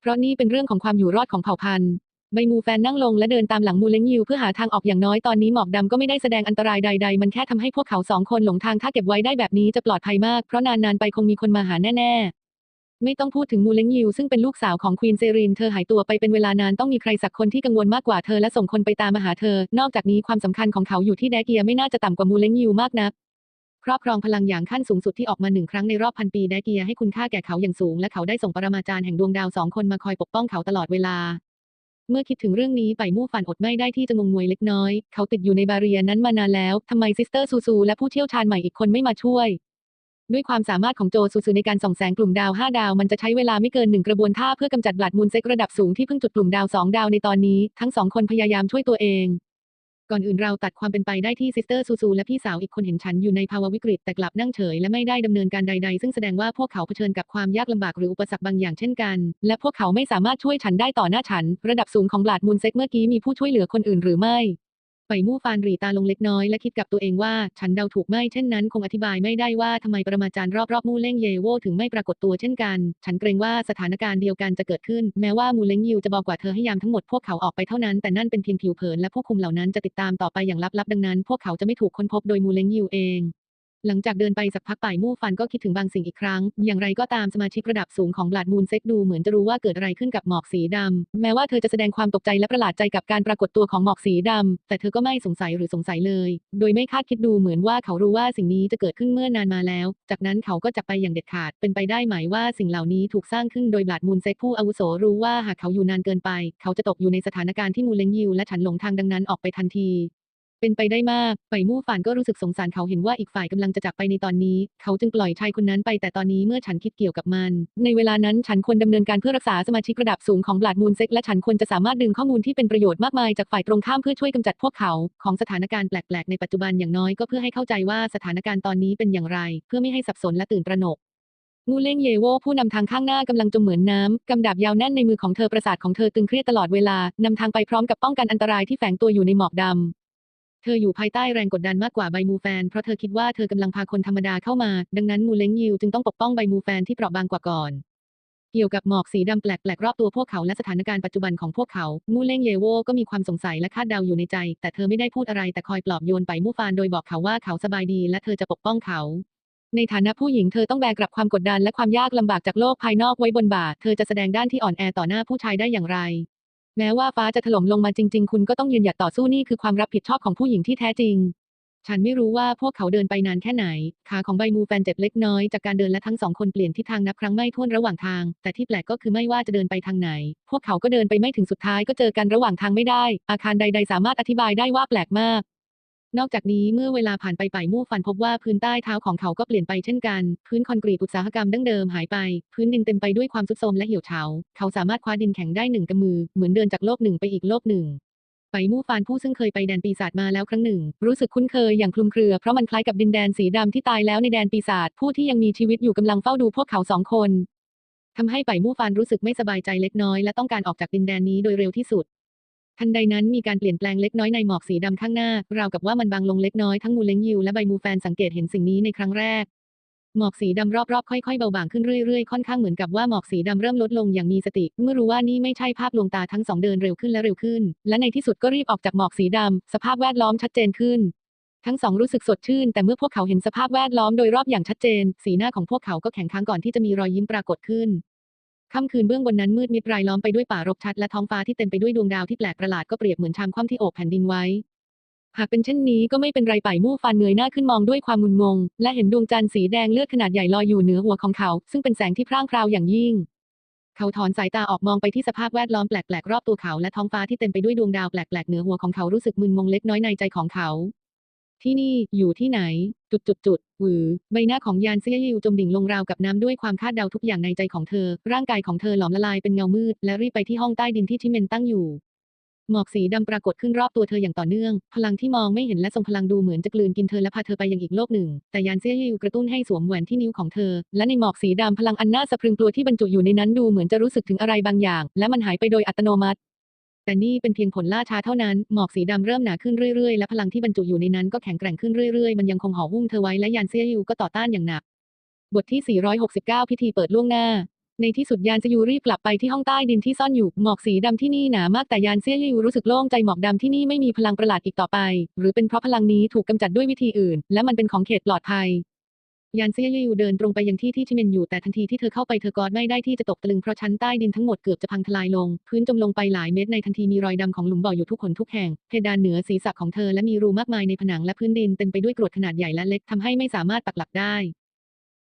เพราะนี่เป็นเรื่องของความอยู่รอดของเผ่าพันธุ์ ใบมูแฟนนั่งลงและเดินตามหลังมูเล้งยิวเพื่อหาทางออกอย่างน้อยตอนนี้หมอกดำก็ไม่ได้แสดงอันตรายใด ๆ มันแค่ทำให้พวกเขาสองคนหลงทางถ้าเก็บไว้ได้แบบนี้จะปลอดภัยมากเพราะนานๆไปคงมีคนมาหาแน่ ๆ ไม่ต้องพูดถึงมูเล้งยิวซึ่งเป็นลูกสาวของควีนเซรินเธอหายตัวไปเป็นเวลานานต้องมีใครสักคนที่กังวลมากกว่าเธอและส่งคนไปตามมาหาเธอ นอกจากนี้ความสำคัญของเขาอยู่ที่แดเกียไม่น่าจะต่ำกว่ามูเล้งยิวมากนักครอบครองพลังอย่างขั้นสูงสุดที่ออกมาหนึ่งครั้งในรอบพันปีแดเกียให้คุณค่าแก่เขาอย่างสูงและเขาได้ส่งปรมาจารย์แห่งดวงดาวสองคนมาคอยปกป้องเขาตลอดเวลา เมื่อคิดถึงเรื่องนี้ไปมู่ฝันอดไม่ได้ที่จะงงงวยเล็กน้อย เขาติดอยู่ในบาเรียนั้นมานานแล้วทำไมซิสเตอร์ซูซูและผู้เชี่ยวชาญใหม่อีกคนไม่มาช่วย ด้วยความสามารถของโจซูซูในการส่องแสงกลุ่มดาว 5 ดาวมันจะใช้เวลาไม่เกินหนึ่งกระบวนท่าเพื่อกำจัดบลัดมูลเซ็กระดับสูงที่เพิ่งจุดกลุ่มดาว 2 ดาวในตอนนี้ ทั้งสองคนพยายามช่วยตัวเอง ก่อนอื่นเราตัดความเป็นไปได้ที่ซิสเตอร์ซูซูและพี่สาวอีกคนเห็นฉันอยู่ในภาวะวิกฤตแต่กลับนั่งเฉยและไม่ได้ดำเนินการใด ๆ ซึ่งแสดงว่าพวกเขาเผชิญกับความยากลำบากหรืออุปสรรคบางอย่างเช่นกัน และพวกเขาไม่สามารถช่วยฉันได้ต่อหน้าฉัน ระดับสูงของบลาดมูลเซ็กเมื่อกี้มีผู้ช่วยเหลือคนอื่นหรือไม่ ไปมู่ฟานหรีตาลงเล็กน้อยและคิดกับตัวเองว่า ฉันเดาถูกไม่เช่นนั้นคงอธิบายไม่ได้ว่าทำไมประมาจารย์รอบๆมู่เล่งเยโวถึงไม่ปรากฏตัวเช่นกัน ฉันเกรงว่าสถานการณ์เดียวกันจะเกิดขึ้น แม้ว่ามูเล้งยิวจะบอกกว่าเธอให้ยามทั้งหมดพวกเขาออกไปเท่านั้นแต่นั่นเป็นเพียงผิวเผินและผู้คุมเหล่านั้นจะติดตามต่อไปอย่างลับๆดังนั้น พวกเขาจะไม่ถูกค้นพบโดยมูเล้งยิวเอง หลังจากเดินไปสักพักป่ายมู่ฟันก็คิดถึงบางสิ่งอีกครั้ง อย่างไรก็ตามสมาชิกระดับสูงของบลัดมูลเซ็กดูเหมือนจะรู้ว่าเกิดอะไรขึ้นกับหมอกสีดำแม้ว่าเธอจะแสดงความตกใจและประหลาดใจกับการปรากฏตัวของหมอกสีดำแต่เธอก็ไม่สงสัยหรือสงสัยเลย โดยไม่คาดคิดดูเหมือนว่าเขารู้ว่าสิ่งนี้จะเกิดขึ้นเมื่อนานมาแล้ว จากนั้นเขาก็จะไปอย่างเด็ดขาด เป็นไปได้ไหมว่าสิ่งเหล่านี้ถูกสร้างขึ้นโดยบลัดมูลเซ็กผู้อาวุโสรู้ว่าหากเขาอยู่นานเกินไป เขาจะตกอยู่ในสถานการณ์ที่มูเลงยิวและฉันหลงทางดังนั้นออกไปทันที เป็นไปได้มาก ไปมู่ฝานก็รู้สึกสงสารเขาเห็นว่าอีกฝ่ายกำลังจะจากไปในตอนนี้ เขาจึงปล่อยชายคนนั้นไปแต่ตอนนี้เมื่อฉันคิดเกี่ยวกับมัน ในเวลานั้นฉันควรดำเนินการเพื่อรักษาสมาชิกระดับสูงของบลัดมูลเซ็กและฉันควรจะสามารถดึงข้อมูลที่เป็นประโยชน์มากมายจากฝ่ายตรงข้ามเพื่อช่วยกำจัดพวกเขาของสถานการณ์แปลกๆในปัจจุบันอย่างน้อยก็เพื่อให้เข้าใจว่าสถานการณ์ตอนนี้เป็นอย่างไร เพื่อไม่ให้สับสนและตื่นตระหนกงูเล่งเยโวผู้นำทางข้างหน้ากำลังจมเหมือนน้ำกำดาบยาวแน่นในมือของเธอประสาทของเธอตึงเครียดตลอดเวลานำทางไปพร้อมกับป้องกันอันตรายที่แฝงตัวอยู่ในหมอกดำ เธออยู่ภายใต้แรงกดดันมากกว่าใบมูแฟน เพราะเธอคิดว่าเธอกำลังพาคนธรรมดาเข้ามา ดังนั้นมูเล้งยิวจึงต้องปกป้องใบมูแฟนที่เปราะบางกว่าก่อน เกี่ยวกับหมอกสีดำแปลกๆรอบตัวพวกเขาและสถานการณ์ปัจจุบันของพวกเขา มูเล้งเยโวก็มีความสงสัยและคาดเดาอยู่ในใจ แต่เธอไม่ได้พูดอะไรแต่คอยปลอบโยนไปมูฟานโดยบอกเขาว่าเขาสบายดี และเธอจะปกป้องเขาในฐานะผู้หญิงเธอต้องแบกรับความกดดันและความยากลำบากจากโลกภายนอกไว้บนบ่า เธอจะแสดงด้านที่อ่อนแอต่อหน้าผู้ชายได้อย่างไร แม้ว่าฟ้าจะถล่มลงมาจริง ๆ คุณก็ต้องยืนหยัดต่อสู้นี่คือความรับผิดชอบของผู้หญิงที่แท้จริง ฉันไม่รู้ว่าพวกเขาเดินไปนานแค่ไหน ขาของใบมูแฟนเจ็บเล็กน้อยจากการเดินและทั้งสองคนเปลี่ยนทิศทางนับครั้งไม่ถ้วนระหว่างทาง แต่ที่แปลกก็คือไม่ว่าจะเดินไปทางไหน พวกเขาก็เดินไปไม่ถึงสุดท้ายก็เจอกันระหว่างทางไม่ได้ อาคารใด ๆ สามารถอธิบายได้ว่าแปลกมาก นอกจากนี้เมื่อเวลาผ่านไปป่ายมู่ฟันพบว่าพื้นใต้เท้าของเขาก็เปลี่ยนไปเช่นกัน พื้นคอนกรีตอุตสาหกรรมดั้งเดิมหายไป พื้นดินเต็มไปด้วยความทรุดโทมและเหี่ยวเฉา เขาสามารถคว้าดินแข็งได้หนึ่งกำมือ เหมือนเดินจากโลกหนึ่งไปอีกโลกหนึ่งไปมู่ฟานผู้ซึ่งเคยไปแดนปีศาจมาแล้วครั้งหนึ่ง รู้สึกคุ้นเคยอย่างคลุมเครือเพราะมันคล้ายกับดินแดนสีดำที่ตายแล้วในแดนปีศาจผู้ที่ยังมีชีวิตอยู่กำลังเฝ้าดูพวกเขาสองคนทำให้ไปมู่ฟานรู้สึกไม่สบายใจเล็กน้อยและต้องการออกจากดินแดนนี้โดยเร็วที่สุด ทันใดนั้นมีการเปลี่ยนแปลงเล็กน้อยในหมอกสีดำข้างหน้า ราวกับว่ามันบางลงเล็กน้อยทั้งมูเลงยิวและใบมูแฟนสังเกตเห็นสิ่งนี้ในครั้งแรก หมอกสีดำรอบๆ ค่อยๆเบาบางขึ้นเรื่อยๆ ค่อนข้างเหมือนกับว่าหมอกสีดำเริ่มลดลงอย่างมีสติ เมื่อรู้ว่านี่ไม่ใช่ภาพลวงตาทั้งสองเดินเร็วขึ้นและเร็วขึ้น และในที่สุดก็รีบออกจากหมอกสีดำสภาพแวดล้อมชัดเจนขึ้นทั้งสองรู้สึกสดชื่น แต่เมื่อพวกเขาเห็นสภาพแวดล้อมโดยรอบอย่างชัดเจน สีหน้าของพวกเขาก็แข็งค้างก่อนที่จะมีรอยยิ้มปรากฏขึ้น ค่ำคืนเบื้องบนนั้นมืดมิดรายล้อมไปด้วยป่ารกชัดและท้องฟ้าที่เต็มไปด้วยดวงดาวที่แปลกประหลาดก็เปรียบเหมือนชามคว่ำที่โอบแผ่นดินไว้ หากเป็นเช่นนี้ก็ไม่เป็นไรป่ายมู่ฟันเงยหน้าขึ้นมองด้วยความงุนงง และเห็นดวงจันทร์สีแดงเลือดขนาดใหญ่ลอยอยู่เหนือหัวของเขา ซึ่งเป็นแสงที่พร่างพราวอย่างยิ่ง เขาถอนสายตาออกมองไปที่สภาพแวดล้อมแปลกๆรอบตัวเขาและท้องฟ้าที่เต็มไปด้วยดวงดาวแปลกๆเหนือหัวของเขารู้สึกมึนงงเล็กน้อยในใจของเขา ที่นี่อยู่ที่ไหน จุดจุดจุดหวือใบหน้าของยานเซียยิวจมดิ่งลงราวกับน้ำด้วยความคาดเดาทุกอย่างในใจของเธอ ร่างกายของเธอหลอมละลายเป็นเงามืด และรีบไปที่ห้องใต้ดินที่ชิเมนตั้งอยู่ หมอกสีดำปรากฏขึ้นรอบตัวเธออย่างต่อเนื่อง พลังที่มองไม่เห็นและทรงพลังดูเหมือนจะกลืนกินเธอและพาเธอไปยังอีกโลกหนึ่ง แต่ยานเซียยิวกระตุ้นให้สวมแหวนที่นิ้วของเธอ และในหมอกสีดำพลังอันน่าสะพรึงกลัวที่บรรจุอยู่ในนั้นดูเหมือนจะรู้สึกถึงอะไรบางอย่าง และมันหายไปโดยอัตโนมัติ แต่นี่เป็นเพียงผลล่าช้าเท่านั้น หมอกสีดำเริ่มหนาขึ้นเรื่อยๆ และพลังที่บรรจุอยู่ในนั้นก็แข็งแกร่งขึ้นเรื่อยๆ มันยังคงห่อหุ้มเธอไว้และยานเซียยูก็ต่อต้านอย่างหนัก บทที่ 469 พิธีเปิดล่วงหน้า ในที่สุดยานซียูรีบกลับไปที่ห้องใต้ดินที่ซ่อนอยู่ หมอกสีดำที่นี่หนามากแต่ยานเซียยูรู้สึกโล่งใจหมอกดำที่นี่ไม่มีพลังประหลาดอีกต่อไป หรือเป็นเพราะพลังนี้ถูกกำจัดด้วยวิธีอื่น และมันเป็นของเขตปลอดภัย ยานเซียยูเดินตรงไปยังที่ที่ชิเมนอยู่แต่ทันทีที่เธอเข้าไปเธอกอดไม่ได้ที่จะตกตะลึงเพราะชั้นใต้ดินทั้งหมดเกือบจะพังทลายลง พื้นจมลงไปหลายเมตรในทันทีมีรอยดำของหลุมบ่ออยู่ทุกคนทุกแห่ง เพดานเหนือศีรษะของเธอและมีรูมากมายในผนังและพื้นดินเต็มไปด้วยกรวดขนาดใหญ่และเล็กทำให้ไม่สามารถปักหลักได้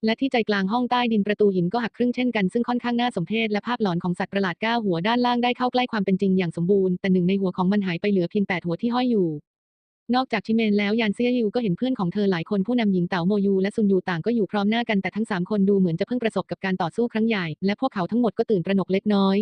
และที่ใจกลางห้องใต้ดินประตูหินก็หักครึ่งเช่นกันซึ่งค่อนข้างน่าสมเพชและภาพหลอนของสัตว์ประหลาดก้าหัวด้านล่างได้เข้าใกล้ความเป็นจริงอย่างสมบูรณ์แต่หนึ่งในหัวของมันหายไปเหลือเพียงแปดหัวที่ห้อยอยู่ นอกจากชิเมนแล้วยานเซียยูก็เห็นเพื่อนของเธอหลายคนผู้นำหญิงเต๋าโมยูและซุนยูต่างก็อยู่พร้อมหน้ากันแต่ทั้งสามคนดูเหมือนจะเพิ่งประสบกับการต่อสู้ครั้งใหญ่ และพวกเขาทั้งหมดก็ตื่นตระหนกเล็กน้อย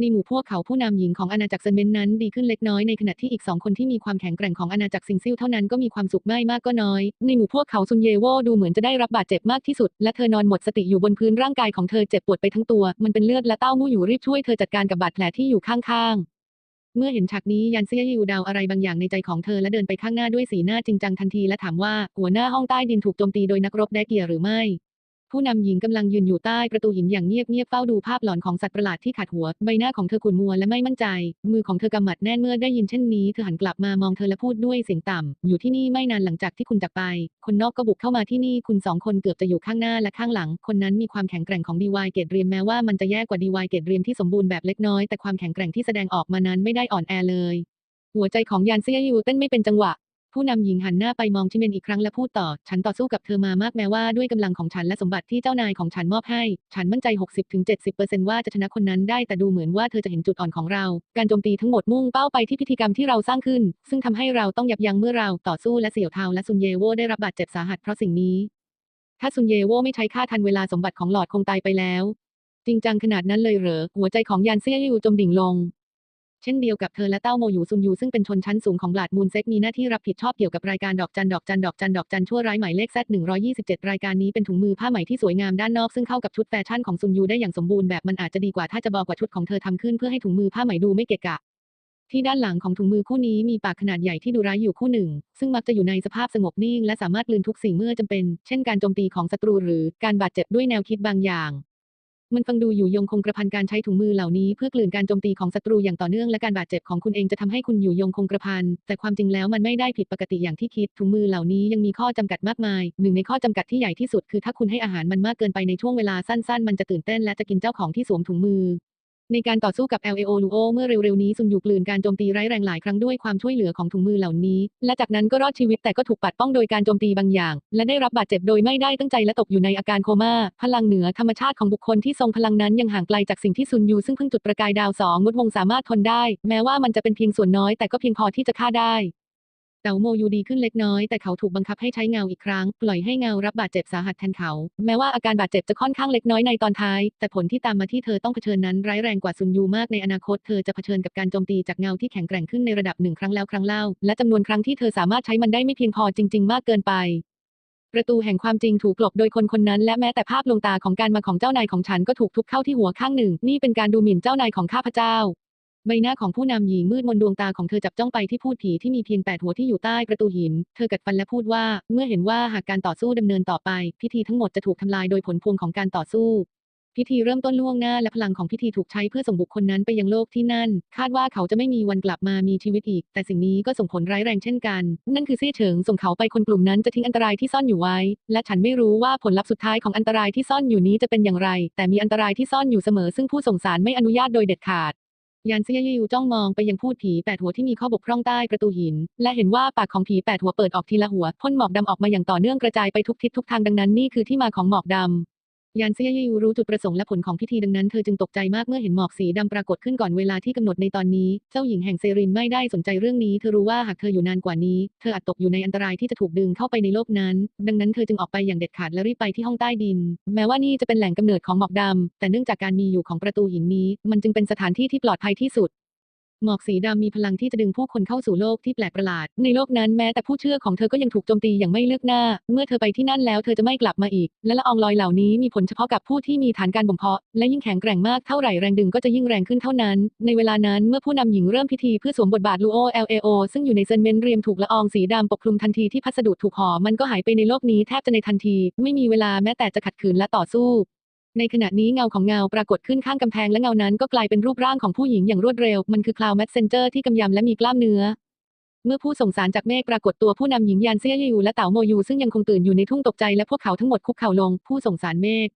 ในหมู่พวกเขาผู้นำหญิงของอาณาจักรเซนเมนนั้นดีขึ้นเล็กน้อยในขณะที่อีกสองคนที่มีความแข็งแกร่งของอาณาจักรซิงซิลเท่านั้นก็มีความสุขไม่มากก็น้อย ในหมู่พวกเขาซุนเยโวดูเหมือนจะได้รับบาดเจ็บมากที่สุด และเธอนอนหมดสติอยู่บนพื้นร่างกายของเธอเจ็บปวดไปทั้งตัว มันเป็นเลือดและเต้ามู่อยู่รีบช่วยเธอจัดการกับบาดแผลที่อยู่ข้างๆ เมื่อเห็นฉากนี้ยันเซียยูเดาอะไรบางอย่างในใจของเธอและเดินไปข้างหน้าด้วยสีหน้าจริงจังทันทีและถามว่าหัวหน้าห้องใต้ดินถูกโจมตีโดยนักรบแดกเกียหรือไม่ ผู้นำหญิงกำลังยืนอยู่ใต้ประตูหินอย่างเงียบเงียบๆเฝ้าดูภาพหลอนของสัตว์ประหลาดที่ขัดหัว ใบหน้าของเธอขุ่นมัวและไม่มั่นใจ มือของเธอกำหมัดแน่นเมื่อได้ยินเช่นนี้เธอหันกลับมามองเธอและพูดด้วยเสียงต่ำอยู่ที่นี่ไม่นานหลังจากที่คุณจากไป คนนอกก็บุกเข้ามาที่นี่คุณสองคนเกือบจะอยู่ข้างหน้าและข้างหลัง คนนั้นมีความแข็งแกร่งของดีวายเกตเรียมแม้ว่ามันจะแย่กว่าดีวายเกตเรียมที่สมบูรณ์แบบเล็กน้อยแต่ความแข็งแกร่งที่แสดงออกมานั้นไม่ได้อ่อนแอเลย หัวใจของยานเซียยูเต้นไม่เป็นจังหวะ ผู้นำหญิงหันหน้าไปมองชิเมนอีกครั้งและพูดต่อ ฉันต่อสู้กับเธอมามากแม้ว่าด้วยกำลังของฉันและสมบัติที่เจ้านายของฉันมอบให้ ฉันมั่นใจ 60-70%ว่าจะชนะคนนั้นได้แต่ดูเหมือนว่าเธอจะเห็นจุดอ่อนของเรา การโจมตีทั้งหมดมุ่งเป้าไปที่พิธีกรรมที่เราสร้างขึ้น ซึ่งทำให้เราต้องยับยั้งเมื่อเราต่อสู้และเสี่ยวเทาและซุนเยโวได้รับบาดเจ็บสาหัสเพราะสิ่งนี้ ถ้าซุนเยโวไม่ใช้ค่าทันเวลาสมบัติของหลอดคงตายไปแล้ว จริงจังขนาดนั้นเลยเหรอหัวใจของยานเซียยูจมดิ่งลง เช่นเดียวกับเธอและเต้าโมยูซุนยูซึ่งเป็นชนชั้นสูงของบลาดมูนเซ็กมีหน้าที่รับผิดชอบเกี่ยวกับรายการดอกจันดอกจันดอกจันดอกจันชั่วร้ายหมายเลขแซด127รายการนี้เป็นถุงมือผ้าไหมที่สวยงามด้านนอกซึ่งเข้ากับชุดแฟชั่นของซุนยูได้อย่างสมบูรณ์แบบมันอาจจะดีกว่าถ้าจะบอกว่าชุดของเธอทำขึ้นเพื่อให้ถุงมือผ้าไหมดูไม่เกะกะที่ด้านหลังของถุงมือคู่นี้มีปากขนาดใหญ่ที่ดุร้ายอยู่คู่หนึ่ง ซึ่งมักจะอยู่ในสภาพสงบนิ่งและสามารถลืนทุกสิ่งเมื่อจำเป็น เช่นการโจมตีของศัตรูหรือการบาดเจ็บด้วยแนวคิดบางอย่าง มันฟังดูอยู่ยงคงกระพันการใช้ถุงมือเหล่านี้เพื่อกลืนการโจมตีของศัตรูอย่างต่อเนื่องและการบาดเจ็บของคุณเองจะทำให้คุณอยู่ยงคงกระพัน แต่ความจริงแล้วมันไม่ได้ผิดปกติอย่างที่คิดถุงมือเหล่านี้ยังมีข้อจำกัดมากมาย หนึ่งในข้อจำกัดที่ใหญ่ที่สุดคือถ้าคุณให้อาหารมันมากเกินไปในช่วงเวลาสั้น ๆ มันจะตื่นเต้นและจะกินเจ้าของที่สวมถุงมือ ในการต่อสู้กับ LAO Luo เมื่อเร็วๆนี้ซุนยูกลืนการโจมตีร้ายแรงหลายครั้งด้วยความช่วยเหลือของถุงมือเหล่านี้ และจากนั้นก็รอดชีวิตแต่ก็ถูกปัดป้องโดยการโจมตีบางอย่าง และได้รับบาดเจ็บโดยไม่ได้ตั้งใจและตกอยู่ในอาการโคม่า พลังเหนือธรรมชาติของบุคคลที่ทรงพลังนั้นยังห่างไกลจากสิ่งที่ซุนยูซึ่งเพิ่งจุดประกายดาวสองงดวงสามารถทนได้ แม้ว่ามันจะเป็นเพียงส่วนน้อยแต่ก็เพียงพอที่จะฆ่าได้ เต๋าโมยูดีขึ้นเล็กน้อยแต่เขาถูกบังคับให้ใช้เงาอีกครั้ง ปล่อยให้เงารับบาดเจ็บสาหัสแทนเขา แม้ว่าอาการบาดเจ็บจะค่อนข้างเล็กน้อยในตอนท้าย แต่ผลที่ตามมาที่เธอต้องเผชิญนั้นร้ายแรงกว่าซุนยูมากในอนาคต เธอจะเผชิญกับการโจมตีจากเงาที่แข็งแกร่งขึ้นในระดับหนึ่งครั้งแล้วครั้งเล่า และจำนวนครั้งที่เธอสามารถใช้มันได้ไม่เพียงพอจริง ๆ มากเกินไปประตูแห่งความจริงถูกกลบโดยคนคนนั้น และแม้แต่ภาพลวงตาของการมาของเจ้านายของฉันก็ถูกทุบเข้าที่หัวข้างหนึ่ง นี่เป็นการดูหมิ่นเจ้านายของข้าพเจ้า ใบหน้าของผู้นำหญิงมืดมนดวงตาของเธอจับจ้องไปที่พูดผีที่มีเพียงแปดหัวที่อยู่ใต้ประตูหิน เธอกัดฟันและพูดว่า เมื่อเห็นว่าหากการต่อสู้ดำเนินต่อไป พิธีทั้งหมดจะถูกทำลายโดยผลพวงของการต่อสู้ พิธีเริ่มต้นล่วงหน้าและพลังของพิธีถูกใช้เพื่อส่งบุคคลนั้นไปยังโลกที่นั่น คาดว่าเขาจะไม่มีวันกลับมามีชีวิตอีก แต่สิ่งนี้ก็ส่งผลร้ายแรงเช่นกัน นั่นคือเซี่ยเฉิงส่งเขาไปคนกลุ่มนั้นจะทิ้งอันตรายที่ซ่อนอยู่ไว้ และฉันไม่รู้ว่าผลลัพธ์สุดท้ายของอันตรายที่ซ่อนอยู่นี้จะเป็นอย่างไร แต่มีอันตรายที่ซ่อนอยู่เสมอซึ่งผู้ส่งสารไม่อนุญาตโดยเด็ดขาด ยานเซียยูจ้องมองไปยังพูดผีแปดหัวที่มีข้อบกพร่องใต้ประตูหิน และเห็นว่าปากของผีแปดหัวเปิดออกทีละหัวพ่นหมอกดำออกมาอย่างต่อเนื่องกระจายไปทุกทิศทุกทางดังนั้นนี่คือที่มาของหมอกดำ ยานเซียยิวรู้จุดประสงค์และผลของพิธีดังนั้นเธอจึงตกใจมากเมื่อเห็นหมอกสีดำปรากฏขึ้นก่อนเวลาที่กำหนดในตอนนี้ เจ้าหญิงแห่งเซรินไม่ได้สนใจเรื่องนี้ เธอรู้ว่าหากเธออยู่นานกว่านี้ เธออาจตกอยู่ในอันตรายที่จะถูกดึงเข้าไปในโลกนั้น ดังนั้นเธอจึงออกไปอย่างเด็ดขาดและรีบไปที่ห้องใต้ดิน แม้ว่านี่จะเป็นแหล่งกำเนิดของหมอกดำแต่เนื่องจากการมีอยู่ของประตูหินนี้ มันจึงเป็นสถานที่ที่ปลอดภัยที่สุด หมอกสีดำมีพลังที่จะดึงผู้คนเข้าสู่โลกที่แปลกประหลาด ในโลกนั้นแม้แต่ผู้เชื่อของเธอก็ยังถูกโจมตีอย่างไม่เลือกหน้า เมื่อเธอไปที่นั่นแล้วเธอจะไม่กลับมาอีก และละอองลอยเหล่านี้มีผลเฉพาะกับผู้ที่มีฐานการบ่มเพาะ และยิ่งแข็งแกร่งมากเท่าไหร่แรงดึงก็จะยิ่งแรงขึ้นเท่านั้น ในเวลานั้นเมื่อผู้นำหญิงเริ่มพิธีเพื่อสวมบทบาทลูโอ LAO ซึ่งอยู่ในเซนเมนต์เรียมถูกละอองสีดำปกคลุมทันทีที่พัสดุถูกห่อมันก็หายไปในโลกนี้แทบจะในทันที ไม่มีเวลาแม้แต่จะขัดขืนและต่อสู้ ในขณะนี้เงาของเงาปรากฏขึ้นข้างกำแพงและเงานั้นก็กลายเป็นรูปร่างของผู้หญิงอย่างรวดเร็ว มันคือคลาวแมสเซนเจอร์ที่กำยำและมีกล้ามเนื้อ เมื่อผู้ส่งสารจากเมฆปรากฏตัวผู้นำหญิงยานเซียยูและเต๋าโมยูซึ่งยังคงตื่นอยู่ในทุ่งตกใจและพวกเขาทั้งหมดคุกเข่าลง ผู้ส่งสารเมฆ